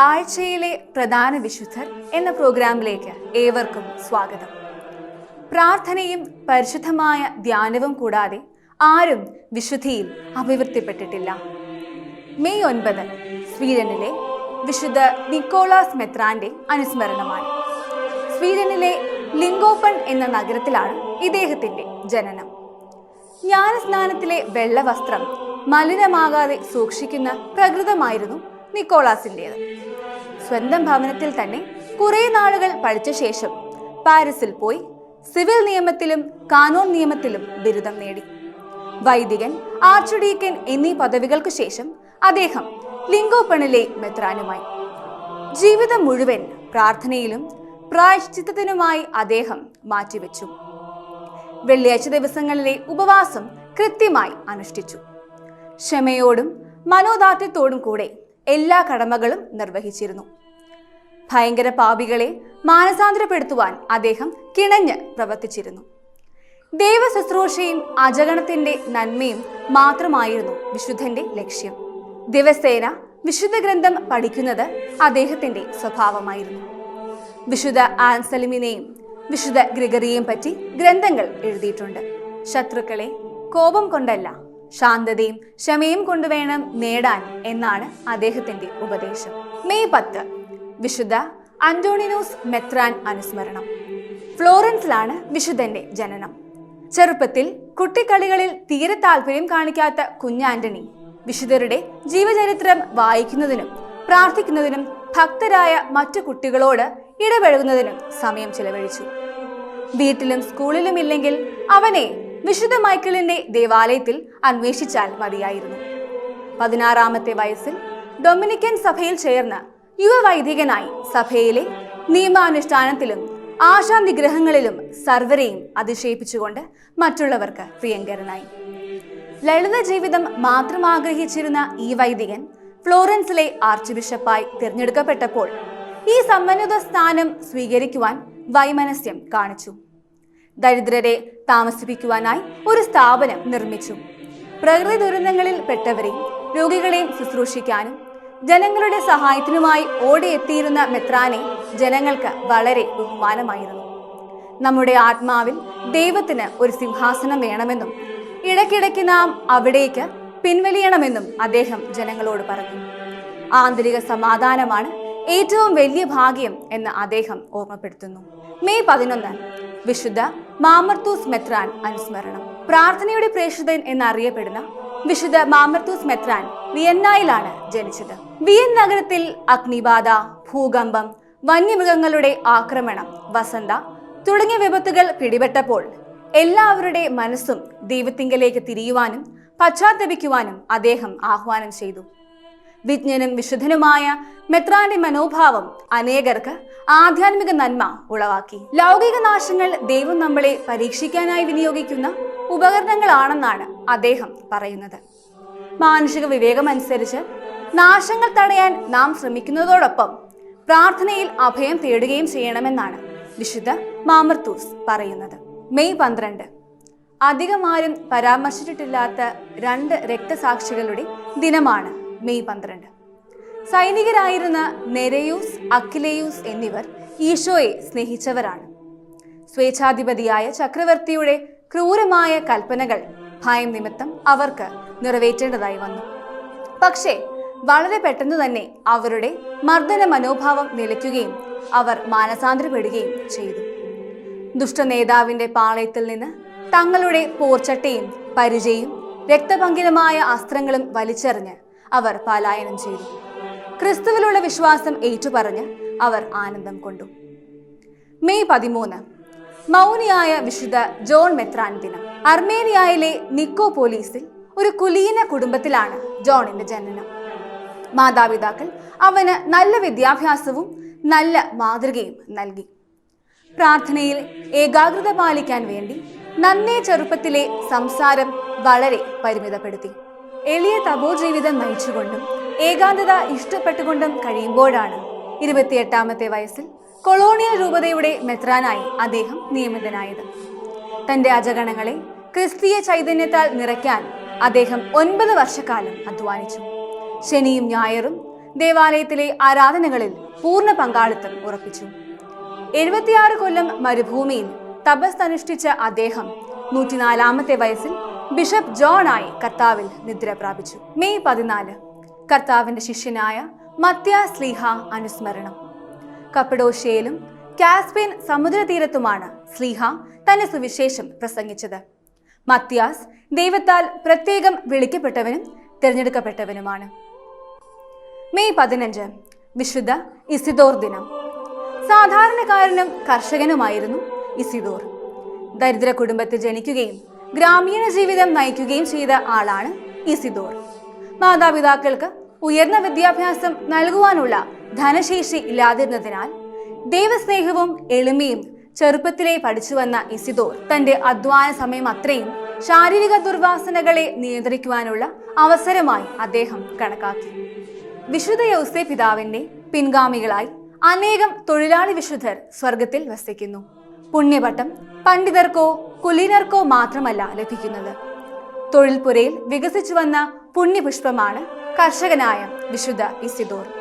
ആഴ്ചയിലെ പ്രധാന വിശുദ്ധർ എന്ന പ്രോഗ്രാമിലേക്ക് ഏവർക്കും സ്വാഗതം. പ്രാർത്ഥനയും പരിശുദ്ധമായ ധ്യാനവും കൂടാതെ ആരും വിശുദ്ധിയിൽ അഭിവൃദ്ധിപ്പെട്ടിട്ടില്ല. മെയ് ഒൻപത് സ്വീഡനിലെ വിശുദ്ധ നിക്കോളാസ് മെത്രാന്റെ അനുസ്മരണമാണ്. സ്വീഡനിലെ ലിങ്കോപ്പൺ എന്ന നഗരത്തിലാണ് ഇദ്ദേഹത്തിന്റെ ജനനം. ജ്ഞാനസ്നാനത്തിലെ വെള്ളവസ്ത്രം മലിനമാകാതെ സൂക്ഷിക്കുന്ന പ്രകൃതമായിരുന്നു നിക്കോളാസിന്റെത് സ്വന്തം ഭവനത്തിൽ തന്നെ കുറെ നാളുകൾ പഠിച്ച ശേഷം പാരീസിൽ പോയി സിവിൽ നിയമത്തിലും കാനൂൺ നിയമത്തിലും ബിരുദം നേടി. വൈദികൻ ആർച്ചുഡീക്കൻ എന്നീ പദവികൾക്ക് ശേഷം അദ്ദേഹം ലിംഗോപ്പണിലെ മെത്രാനുമായി. ജീവിതം മുഴുവൻ പ്രാർത്ഥനയിലും പ്രായശ്ചിത്തത്തിനുമായി അദ്ദേഹം മാറ്റിവെച്ചു. വെള്ളിയാഴ്ച ദിവസങ്ങളിലെ ഉപവാസം കൃത്യമായി അനുഷ്ഠിച്ചു. ക്ഷമയോടും മനോദാർഢ്യത്തോടും കൂടെ എല്ലാ കടമകളും നിർവഹിച്ചിരുന്നു. ഭയങ്കര പാപികളെ മാനസാന്തരപ്പെടുത്തുവാൻ അദ്ദേഹം കിണഞ്ഞ് പ്രവർത്തിച്ചിരുന്നു. ദൈവശുശ്രൂഷയും അജഗണത്തിന്റെ നന്മയും മാത്രമായിരുന്നു വിശുദ്ധന്റെ ലക്ഷ്യം. ദിവസേന വിശുദ്ധ ഗ്രന്ഥം പഠിക്കുന്നത് അദ്ദേഹത്തിന്റെ സ്വഭാവമായിരുന്നു. വിശുദ്ധ ആൻസലിമിനെയും വിശുദ്ധ ഗ്രിഗറിയെയും പറ്റി ഗ്രന്ഥങ്ങൾ എഴുതിയിട്ടുണ്ട്. ശത്രുക്കളെ കോപം കൊണ്ടല്ല ശാന്തതയും ക്ഷമയും കൊണ്ടുവേണം നേടാൻ എന്നാണ് അദ്ദേഹത്തിന്റെ ഉപദേശം. മെയ് പത്ത് വിശുദ്ധ അന്റോണിനോസ് മെത്രാൻ അനുസ്മരണം. ഫ്ലോറൻസിലാണ് വിശുദ്ധന്റെ ജനനം. ചെറുപ്പത്തിൽ കുട്ടിക്കളികളിൽ തീരെ താല്പര്യം കാണിക്കാത്ത കുഞ്ഞാന്റണി വിശുദ്ധരുടെ ജീവചരിത്രം വായിക്കുന്നതിനും പ്രാർത്ഥിക്കുന്നതിനും ഭക്തരായ മറ്റു കുട്ടികളോട് ഇടപഴകുന്നതിനും സമയം ചിലവഴിച്ചു. വീട്ടിലും സ്കൂളിലും ഇല്ലെങ്കിൽ അവനെ വിശുദ്ധ മൈക്കിളിന്റെ ദേവാലയത്തിൽ അന്വേഷിച്ചാൽ മതിയായിരുന്നു. പതിനാറാമത്തെ വയസ്സിൽ ഡൊമിനിക്കൻ സഭയിൽ ചേർന്ന് യുവവൈദികനായി സഭയിലെ നിയമാനുഷ്ഠാനത്തിലും ആശാനിഗ്രഹങ്ങളിലും സർവരെയും അതിശയിപ്പിച്ചുകൊണ്ട് മറ്റുള്ളവർക്ക് പ്രിയങ്കരനായി. ലളിത ജീവിതം മാത്രം ആഗ്രഹിച്ചിരുന്ന ഈ വൈദികൻ ഫ്ലോറൻസിലെ ആർച്ച് ബിഷപ്പായി തിരഞ്ഞെടുക്കപ്പെട്ടപ്പോൾ ഈ സമ്മന്നത സ്ഥാനം സ്വീകരിക്കുവാൻ വൈമനസ്യം കാണിച്ചു. ദരിദ്രരെ താമസിപ്പിക്കുവാനായി ഒരു സ്ഥാപനം നിർമ്മിച്ചു. പ്രകൃതി ദുരന്തങ്ങളിൽ പെട്ടവരെയും രോഗികളെയും ശുശ്രൂഷിക്കാനും ജനങ്ങളുടെ സഹായത്തിനുമായി ഓടിയെത്തിയിരുന്ന മെത്രാനെ ജനങ്ങൾക്ക് വളരെ ബഹുമാനമായിരുന്നു. നമ്മുടെ ആത്മാവിൽ ദൈവത്തിന് ഒരു സിംഹാസനം വേണമെന്നും ഇടയ്ക്കിടയ്ക്ക് നാം അവിടേക്ക് പിൻവലിയണമെന്നും അദ്ദേഹം ജനങ്ങളോട് പറഞ്ഞു. ആന്തരിക സമാധാനമാണ് ഏറ്റവും വലിയ ഭാഗ്യം എന്ന് അദ്ദേഹം ഓർമ്മപ്പെടുത്തുന്നു. മെയ് പതിനൊന്ന് വിശുദ്ധ മാമർത്തൂസ് മെത്രാൻ അനുസ്മരണം. പ്രാർത്ഥനയുടെ പ്രേക്ഷിതൻ എന്നറിയപ്പെടുന്ന വിശുദ്ധ മാമർത്തൂസ് മെത്രാൻ വിയന്നായിലാണ് ജനിച്ചത്. വിയൻ നഗരത്തിൽ അഗ്നിബാധ ഭൂകമ്പം വന്യമൃഗങ്ങളുടെ ആക്രമണം വസന്ത തുടങ്ങിയ വിപത്തുകൾ പിടിപെട്ടപ്പോൾ എല്ലാവരുടെ മനസ്സും ദൈവത്തിങ്കലേക്ക് തിരിയുവാനും പശ്ചാത്തപിക്കുവാനും അദ്ദേഹം ആഹ്വാനം ചെയ്തു. വിജ്ഞനും വിശുദ്ധനുമായ മെത്രാന്റെ മനോഭാവം അനേകർക്ക് ആധ്യാത്മിക നന്മ ഉളവാക്കി. ലൗകിക നാശങ്ങൾ ദൈവം നമ്മളെ പരീക്ഷിക്കാനായി വിനിയോഗിക്കുന്ന ഉപകരണങ്ങളാണെന്നാണ് അദ്ദേഹം പറയുന്നത്. മാനുഷിക വിവേകമനുസരിച്ച് നാശങ്ങൾ തടയാൻ നാം ശ്രമിക്കുന്നതോടൊപ്പം പ്രാർത്ഥനയിൽ അഭയം തേടുകയും ചെയ്യണമെന്നാണ് വിശുദ്ധ മാമർത്തൂസ് പറയുന്നത്. മെയ് പന്ത്രണ്ട്. അധികമാരും പരാമർശിച്ചിട്ടില്ലാത്ത രണ്ട് രക്തസാക്ഷികളുടെ ദിനമാണ് മെയ് പന്ത്രണ്ട്. സൈനികരായിരുന്ന നെരയൂസ് അഖിലേയൂസ് എന്നിവർ ഈശോയെ സ്നേഹിച്ചവരാണ്. സ്വേച്ഛാധിപതിയായ ചക്രവർത്തിയുടെ ക്രൂരമായ കൽപ്പനകൾ ഭയം നിമിത്തം അവർക്ക് നിറവേറ്റേണ്ടതായി വന്നു. പക്ഷേ വളരെ പെട്ടെന്ന് തന്നെ അവരുടെ മർദ്ദന മനോഭാവം നിലയ്ക്കുകയും അവർ മാനസാന്തരപ്പെടുകയും ചെയ്തു. ദുഷ്ടനേതാവിന്റെ പാളയത്തിൽ നിന്ന് തങ്ങളുടെ പോർച്ചട്ടയും പരിചയും രക്തപങ്കിലമായ അസ്ത്രങ്ങളും വലിച്ചെറിഞ്ഞ് അവർ പലായനം ചെയ്തു. ക്രിസ്തുവിലുള്ള വിശ്വാസം ഏറ്റുപറഞ്ഞ് അവർ ആനന്ദം കൊണ്ടു. മെയ് പതിമൂന്ന് മൗനിയായ വിശുദ്ധ ജോൺ മെത്രാൻ ദിനം. അർമേനിയയിലെ നിക്കോപോലീസിൽ ഒരു കുലീന കുടുംബത്തിലാണ് ജോണിന്റെ ജനനം. മാതാപിതാക്കൾ അവന് നല്ല വിദ്യാഭ്യാസവും നല്ല മാതൃകയും നൽകി. പ്രാർത്ഥനയിൽ ഏകാഗ്രത പാലിക്കാൻ വേണ്ടി നന്നേ ചെറുപ്പത്തിലെ സംസാരം വളരെ പരിമിതപ്പെടുത്തി. എളിയ തപോ ജീവിതം നയിച്ചുകൊണ്ടും ഏകാന്തത ഇഷ്ടപ്പെട്ടുകൊണ്ടും കഴിയുമ്പോഴാണ് ഇരുപത്തിയെട്ടാമത്തെ വയസ്സിൽ കൊളോണിയൽ രൂപതയുടെ മെത്രാനായി അദ്ദേഹം നിയമിതനായത്. തന്റെ അജഗണങ്ങളെ ക്രിസ്തീയ ചൈതന്യത്താൽ നിറയ്ക്കാൻ അദ്ദേഹം ഒൻപത് വർഷക്കാലം അധ്വാനിച്ചു. ശനിയും ഞായറും ദേവാലയത്തിലെ ആരാധനകളിൽ പൂർണ പങ്കാളിത്തം ഉറപ്പിച്ചു. എഴുപത്തിയാറ് കൊല്ലം മരുഭൂമിയിൽ തപസ് അനുഷ്ഠിച്ച അദ്ദേഹം നൂറ്റിനാലാമത്തെ വയസ്സിൽ ബിഷപ്പ് ജോൺ ആയി കർത്താവിൽ നിദ്ര പ്രാപിച്ചു. മെയ് പതിനാല് കർത്താവിന്റെ ശിഷ്യനായ മത്യ സ്ലീഹ അനുസ്മരണം. കപ്പഡോഷ്യയിലും കാസ്പിയൻ സമുദ്രതീരത്തുമാണ് സ്ലീഹ തന്റെ സുവിശേഷം പ്രസംഗിച്ചത്. മത്യാസ് ദൈവത്താൽ പ്രത്യേകം വിളിക്കപ്പെട്ടവനും തിരഞ്ഞെടുക്കപ്പെട്ടവനുമാണ്. മെയ് പതിനഞ്ച് വിശുദ്ധ ഇസിദോർ ദിനം. സാധാരണക്കാരനും കർഷകനുമായിരുന്നു ഇസിദോർ. ദരിദ്ര കുടുംബത്തിൽ ജനിക്കുകയും ഗ്രാമീണ ജീവിതം നയിക്കുകയും ചെയ്ത ആളാണ് ഇസിദോർ. മാതാപിതാക്കൾക്ക് ഉയർന്ന വിദ്യാഭ്യാസം നൽകുവാനുള്ള ധനശേഷി ഇല്ലാതിരുന്നതിനാൽ ദൈവസ്നേഹവും എളിമയും ചെറുപ്പത്തിലെ പഠിച്ചു വന്ന ഇസിദോർ തന്റെ അധ്വാന സമയം അത്രയും ശാരീരിക ദുർവാസനകളെ നിയന്ത്രിക്കുവാനുള്ള അവസരമായി അദ്ദേഹം കണക്കാക്കി. വിശുദ്ധ യൗസെ പിതാവിന്റെ പിൻഗാമികളായി അനേകം തൊഴിലാളി വിശുദ്ധർ സ്വർഗത്തിൽ വസിക്കുന്നു. പുണ്യപട്ടം പണ്ഡിതർക്കോ കുലീനർക്കോ മാത്രമല്ല ലഭിക്കുന്നത്. തൊഴിൽപുരയിൽ വികസിച്ചു വന്ന പുണ്യപുഷ്പമാണ് കർഷകനായ വിശുദ്ധ ഇസിദോർ.